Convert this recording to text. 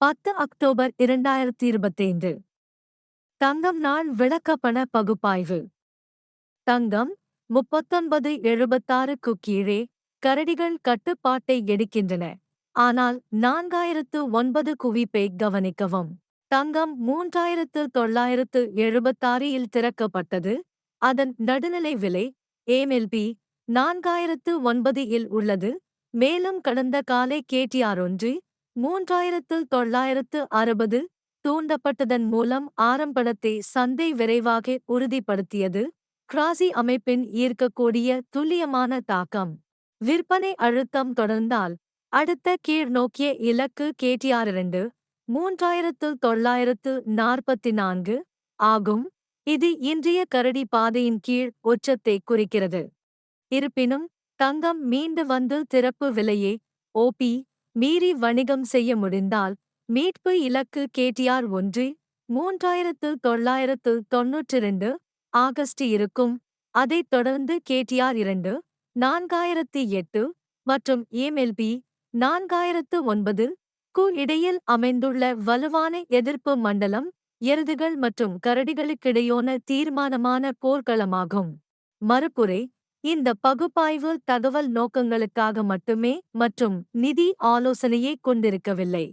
பத்து அக்டோபர் இரண்டாயிரத்தி இருபத்தைந்து தங்கம் நாள் விளக்கப்பண பகுப்பாய்வு. தங்கம் முப்பத்தொன்பது எழுபத்தாறுக்கு கீழே கரடிகள் கட்டுப்பாட்டை எடுக்கின்றன. ஆனால் நான்காயிரத்து ஒன்பது குவிப்பை கவனிக்கவும். தங்கம் மூன்றாயிரத்து தொள்ளாயிரத்து எழுபத்தாறில் திறக்கப்பட்டது. அதன் நடுநிலை விலை ஏமெல்பி நான்காயிரத்து ஒன்பது இல் உள்ளது. மேலும் கடந்த காலை கேடிஆர் ஒன்று மூன்றாயிரத்து தொள்ளாயிரத்து அறுபது தூண்டப்பட்டதன் மூலம் ஆரம்படத்தை சந்தை விரைவாக உறுதிப்படுத்தியது. கிராசி அமைப்பின் ஈர்க்கக்கூடிய துல்லியமான தாக்கம். விற்பனை அழுத்தம் தொடர்ந்தால் அடுத்த கீழ் நோக்கிய இலக்கு கேடிஆர் இரண்டு மூன்றாயிரத்து தொள்ளாயிரத்து நாற்பத்தி நான்கு ஆகும். இது இன்றைய கரடி பாதையின் கீழ் உச்சத்தை குறிக்கிறது. இருப்பினும் தங்கம் மீண்டு வந்து திறப்பு விலையை ஓபி மீறி வணிகம் செய்ய முடிந்தால் மீட்பு இலக்கு கேடிஆர் ஒன்று மூன்றாயிரத்து தொள்ளாயிரத்து தொன்னூற்றி இரண்டு ஆகஸ்ட் இருக்கும். அதைத் தொடர்ந்து கேடிஆர் இரண்டு நான்காயிரத்தி எட்டு மற்றும் ஏமெல்பி நான்காயிரத்து ஒன்பது கு இடையில் அமைந்துள்ள வலுவான எதிர்ப்பு மண்டலம் எருதுகள் மற்றும் கரடிகளுக்கிடையோன தீர்மானமான போர்க்களமாகும். மறுபுரை இந்த பகுப்பாய்வு தகவல் நோக்கங்களுக்காக மட்டுமே மற்றும் நிதி ஆலோசனையை கொண்டிருக்கவில்லை.